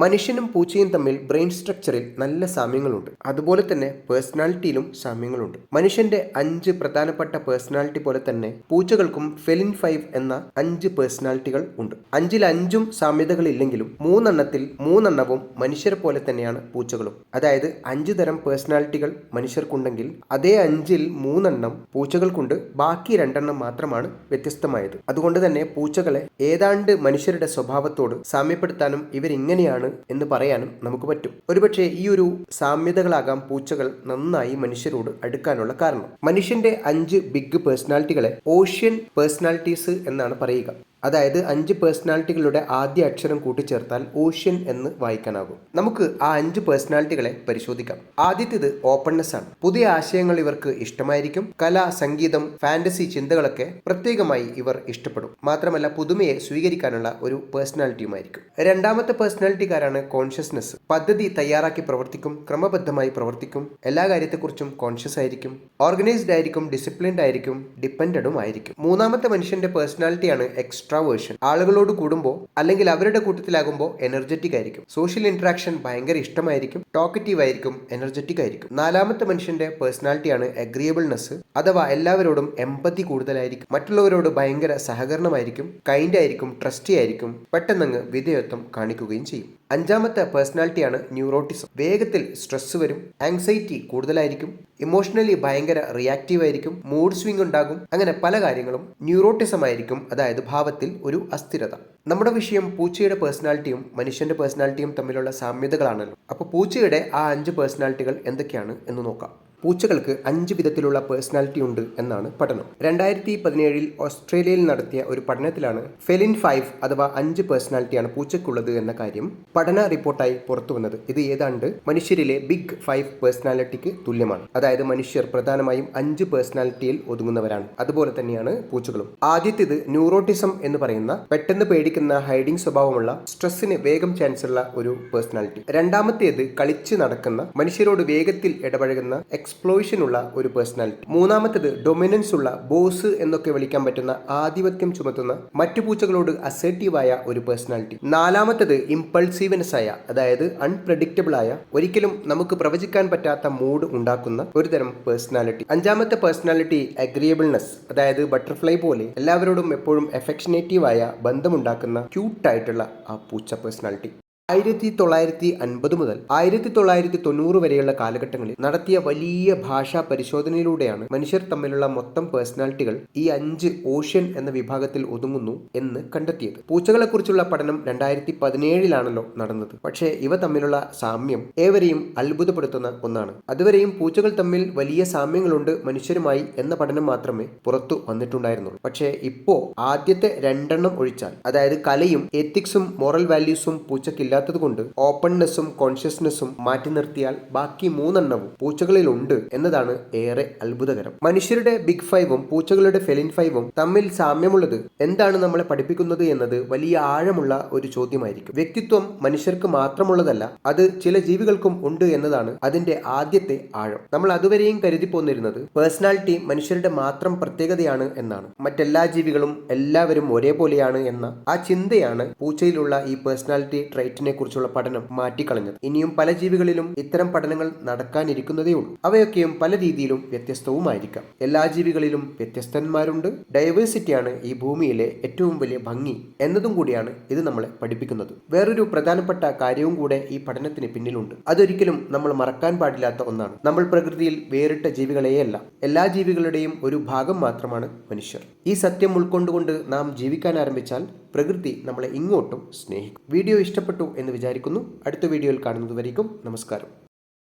മനുഷ്യനും പൂച്ചയും തമ്മിൽ ബ്രെയിൻ സ്ട്രക്ചറിൽ നല്ല സാമ്യങ്ങളുണ്ട്. അതുപോലെ തന്നെ പേഴ്സണാലിറ്റിയിലും സാമ്യങ്ങളുണ്ട്. മനുഷ്യന്റെ അഞ്ച് പ്രധാനപ്പെട്ട പേഴ്സണാലിറ്റി പോലെ തന്നെ പൂച്ചകൾക്കും ഫെലിൻ ഫൈവ് എന്ന അഞ്ച് പേഴ്സണാലിറ്റികൾ ഉണ്ട്. അഞ്ചിൽ അഞ്ചും സാമ്യതകളില്ലെങ്കിലും മൂന്നെണ്ണത്തിൽ മൂന്നെണ്ണവും മനുഷ്യരെ പോലെ തന്നെയാണ് പൂച്ചകളും. അതായത് അഞ്ച് തരം പേഴ്സണാലിറ്റികൾ മനുഷ്യർക്കുണ്ടെങ്കിൽ അതേ അഞ്ചിൽ മൂന്നെണ്ണം പൂച്ചകൾക്കുണ്ട്. ബാക്കി രണ്ടെണ്ണം മാത്രമാണ് വ്യത്യസ്തമായത്. അതുകൊണ്ട് തന്നെ പൂച്ചകളെ ഏതാണ്ട് മനുഷ്യരുടെ സ്വഭാവത്തോട് സാമ്യപ്പെടുത്താനും ഇവരിങ്ങനെയാണ് എന്ന് പറയാനും നമുക്ക് പറ്റും. ഒരുപക്ഷെ ഈ ഒരു സാമ്യതകളാകാം പൂച്ചകൾ നന്നായി മനുഷ്യരോട് അടുക്കാനുള്ള കാരണം. മനുഷ്യന്റെ അഞ്ച് ബിഗ് പേഴ്സണാലിറ്റികളെ ഓഷ്യൻ പേഴ്സണാലിറ്റീസ് എന്നാണ് പറയുക. അതായത് അഞ്ച് പേഴ്സണാലിറ്റികളുടെ ആദ്യ അക്ഷരം കൂട്ടിച്ചേർത്താൽ ഓഷ്യൻ എന്ന് വായിക്കാനാകും. നമുക്ക് ആ അഞ്ച് പേഴ്സണാലിറ്റികളെ പരിശോധിക്കാം. ആദ്യത്തേത് ഓപ്പൺനെസ് ആണ്. പുതിയ ആശയങ്ങൾ ഇവർക്ക് ഇഷ്ടമായിരിക്കും. കല സംഗീതം ഫാന്റസി ചിന്തകളൊക്കെ പ്രത്യേകമായി ഇവർ ഇഷ്ടപ്പെടും. മാത്രമല്ല പുതുമയെ സ്വീകരിക്കാനുള്ള ഒരു പേഴ്സണാലിറ്റിയുമായിരിക്കും രണ്ടാമത്തെ പേഴ്സണാലിറ്റിക്കാരാണ് കോൺഷ്യസ്നെസ് പദ്ധതി തയ്യാറാക്കി പ്രവർത്തിക്കും ക്രമബദ്ധമായി പ്രവർത്തിക്കും എല്ലാ കാര്യത്തെക്കുറിച്ചും കോൺഷ്യസ് ആയിരിക്കും ഓർഗനൈസ്ഡ് ആയിരിക്കും ഡിസിപ്ലിൻഡ് ആയിരിക്കും ഡിപ്പെൻഡും ആയിരിക്കും. മൂന്നാമത്തെ മനുഷ്യന്റെ പേഴ്സണാലിറ്റിയാണ് എക്സ്ട്രാ വേർഷൻ ആളുകളോട് കൂടുമ്പോൾ അല്ലെങ്കിൽ അവരുടെ കൂട്ടത്തിലാകുമ്പോൾ എനർജറ്റിക് ആയിരിക്കും. സോഷ്യൽ ഇന്ററാക്ഷൻ ഭയങ്കര ഇഷ്ടമായിരിക്കും. ടോക്കറ്റീവ് ആയിരിക്കും. എനർജറ്റിക് ആയിരിക്കും. നാലാമത്തെ മനുഷ്യന്റെ പേഴ്സണാലിറ്റിയാണ് അഗ്രിയബിൾനെസ് അഥവാ എല്ലാവരോടും എമ്പതി കൂടുതലായിരിക്കും. മറ്റുള്ളവരോട് ഭയങ്കര സഹകരണമായിരിക്കും. കൈൻഡ് ആയിരിക്കും. ട്രസ്റ്റി ആയിരിക്കും. പെട്ടെന്നങ്ങ് വിധേയത്വം കാണിക്കുകയും ചെയ്യും. അഞ്ചാമത്തെ പേഴ്സണാലിറ്റിയാണ് ന്യൂറോട്ടിസം. വേഗത്തിൽ സ്ട്രെസ് വരും ആങ്സൈറ്റി കൂടുതലായിരിക്കും ഇമോഷണലി ഭയങ്കര റിയാക്റ്റീവ് ആയിരിക്കും മൂഡ് സ്വിംഗ് ഉണ്ടാകും അങ്ങനെ പല കാര്യങ്ങളും ന്യൂറോട്ടിസം ആയിരിക്കും അതായത് ഭാവത്തിൽ ഒരു അസ്ഥിരത. നമ്മുടെ വിഷയം പൂച്ചയുടെ പേഴ്സണാലിറ്റിയും മനുഷ്യന്റെ പേഴ്സണാലിറ്റിയും തമ്മിലുള്ള സാമ്യതകളാണല്ലോ. അപ്പോൾ പൂച്ചയുടെ ആ അഞ്ച് പേഴ്സണാലിറ്റികൾ എന്തൊക്കെയാണ് എന്ന് നോക്കാം. പൂച്ചകൾക്ക് അഞ്ച് വിധത്തിലുള്ള പേഴ്സണാലിറ്റി ഉണ്ട് എന്നാണ് പഠനം. രണ്ടായിരത്തി പതിനേഴിൽ ഓസ്ട്രേലിയയിൽ നടത്തിയ ഒരു പഠനത്തിലാണ് ഫെലിൻ ഫൈവ് അഥവാ അഞ്ച് പേഴ്സണാലിറ്റിയാണ് പൂച്ചയ്ക്കുള്ളത് എന്ന കാര്യം പഠന റിപ്പോർട്ടായി പുറത്തു വന്നത്. ഇത് ഏതാണ്ട് മനുഷ്യരിലെ ബിഗ് ഫൈവ് പേഴ്സണാലിറ്റിക്ക് തുല്യമാണ്. അതായത് മനുഷ്യർ പ്രധാനമായും അഞ്ച് പേഴ്സണാലിറ്റിയിൽ ഒതുങ്ങുന്നവരാണ്. അതുപോലെ തന്നെയാണ് പൂച്ചകളും. ആദ്യത്തേത് ന്യൂറോട്ടിസം എന്ന് പറയുന്ന പെട്ടെന്ന് പേടിക്കുന്ന ഹൈഡിംഗ് സ്വഭാവമുള്ള സ്ട്രെസ്സിന് വേഗം ചാൻസ് ഉള്ള ഒരു പേഴ്സണാലിറ്റി രണ്ടാമത്തേത് കളിച്ച് നടക്കുന്ന മനുഷ്യരോട് വേഗത്തിൽ ഇടപഴകുന്ന എക്സ്പ്ലോഷൻ ഉള്ള ഒരു പേഴ്സണാലിറ്റി മൂന്നാമത്തേത് ഡൊമിനൻസ് ഉള്ള ബോസ് എന്നൊക്കെ വിളിക്കാൻ പറ്റുന്ന ആധിപത്യം ചുമത്തുന്ന മറ്റു പൂച്ചകളോട് അസേർട്ടീവായ ഒരു പേഴ്സണാലിറ്റി നാലാമത്തേത് ഇമ്പൾസീവ്നെസ് ആയ അതായത് അൺപ്രഡിക്റ്റബിൾ ആയ ഒരിക്കലും നമുക്ക് പ്രവചിക്കാൻ പറ്റാത്ത മൂഡ് ഉണ്ടാക്കുന്ന ഒരു തരം പേഴ്സണാലിറ്റി അഞ്ചാമത്തെ പേഴ്സണാലിറ്റി അഗ്രിയബിൾനെസ് അതായത് ബട്ടർഫ്ലൈ പോലെ എല്ലാവരോടും എപ്പോഴും എഫക്ഷനേറ്റീവായ ബന്ധമുണ്ടാക്കുന്ന ക്യൂട്ടായിട്ടുള്ള ആ പൂച്ച പേഴ്സണാലിറ്റി ആയിരത്തി തൊള്ളായിരത്തി അൻപത് മുതൽ ആയിരത്തി തൊള്ളായിരത്തി തൊണ്ണൂറ് വരെയുള്ള കാലഘട്ടങ്ങളിൽ നടത്തിയ വലിയ ഭാഷാ പരിശോധനയിലൂടെയാണ് മനുഷ്യർ തമ്മിലുള്ള മൊത്തം പേഴ്സണാലിറ്റികൾ ഈ അഞ്ച് ഓഷ്യൻ എന്ന വിഭാഗത്തിൽ ഒതുങ്ങുന്നു എന്ന് കണ്ടെത്തിയത്. പൂച്ചകളെക്കുറിച്ചുള്ള പഠനം രണ്ടായിരത്തി പതിനേഴിലാണല്ലോ നടന്നത്. പക്ഷേ ഇവ തമ്മിലുള്ള സാമ്യം ഏവരെയും അത്ഭുതപ്പെടുത്തുന്ന ഒന്നാണ്. അതുവരെയും പൂച്ചകൾ തമ്മിൽ വലിയ സാമ്യങ്ങളുണ്ട് മനുഷ്യരുമായി എന്ന പഠനം മാത്രമേ പുറത്തു വന്നിട്ടുണ്ടായിരുന്നുള്ളൂ. പക്ഷേ ഇപ്പോ ആദ്യത്തെ രണ്ടെണ്ണം ഒഴിച്ചാൽ അതായത് കലയും എത്തിക്സും മോറൽ വാല്യൂസും പൂച്ചക്കില്ല ഇല്ലാത്തതുകൊണ്ട് ഓപ്പൺനെസ്സും കോൺഷ്യസ്നെസ്സും മാറ്റി നിർത്തിയാൽ ബാക്കി മൂന്നെണ്ണവും പൂച്ചകളിലുണ്ട് എന്നതാണ് ഏറെ അത്ഭുതകരം. മനുഷ്യരുടെ ബിഗ് ഫൈവും പൂച്ചകളുടെ ഫെലിൻ ഫൈവും തമ്മിൽ സാമ്യമുള്ളത് എന്താണ് നമ്മളെ പഠിപ്പിക്കുന്നത് എന്നത് വലിയ ആഴമുള്ള ഒരു ചോദ്യമായിരിക്കും. വ്യക്തിത്വം മനുഷ്യർക്ക് മാത്രമുള്ളതല്ല അത് ചില ജീവികൾക്കും ഉണ്ട് എന്നതാണ് അതിന്റെ ആദ്യത്തെ ആഴം. നമ്മൾ അതുവരെയും കരുതി പോന്നിരുന്നത് പേഴ്സണാലിറ്റി മനുഷ്യരുടെ മാത്രം പ്രത്യേകതയാണ് എന്നാണ്. മറ്റെല്ലാ ജീവികളും എല്ലാവരും ഒരേപോലെയാണ് എന്ന ആ ചിന്തയാണ് പൂച്ചയിലുള്ള ഈ പേഴ്സണാലിറ്റി ട്രൈറ്റിന് കുറിച്ചുള്ള പഠനം മാറ്റിക്കളഞ്ഞത്. ഇനിയും പല ജീവികളിലും ഇത്തരം പഠനങ്ങൾ നടക്കാനിരിക്കുന്നതേ ഉള്ളൂ അവയൊക്കെയും പല രീതിയിലും വ്യത്യസ്തവുമായിരിക്കാം. എല്ലാ ജീവികളിലും വ്യത്യസ്തന്മാരുണ്ട്. ഡൈവേഴ്സിറ്റിയാണ് ഈ ഭൂമിയിലെ ഏറ്റവും വലിയ ഭംഗി എന്നതും കൂടിയാണ് ഇത് നമ്മളെ പഠിപ്പിക്കുന്നത്. വേറൊരു പ്രധാനപ്പെട്ട കാര്യവും കൂടെ ഈ പഠനത്തിന് പിന്നിലുണ്ട്. അതൊരിക്കലും നമ്മൾ മറക്കാൻ പാടില്ലാത്ത ഒന്നാണ്. നമ്മൾ പ്രകൃതിയിൽ വേറിട്ട ജീവികളെയല്ല. എല്ലാ ജീവികളുടെയും ഒരു ഭാഗം മാത്രമാണ് മനുഷ്യർ. ഈ സത്യം ഉൾക്കൊണ്ടുകൊണ്ട് നാം ജീവിക്കാൻ ആരംഭിച്ചാൽ പ്രകൃതി നമ്മളെ ഇങ്ങോട്ടും സ്നേഹിക്കും. വീഡിയോ ഇഷ്ടപ്പെട്ടു എന്ന് വിചാരിക്കുന്നു. അടുത്ത വീഡിയോയിൽ കാണുന്നതുവരേക്കും നമസ്കാരം.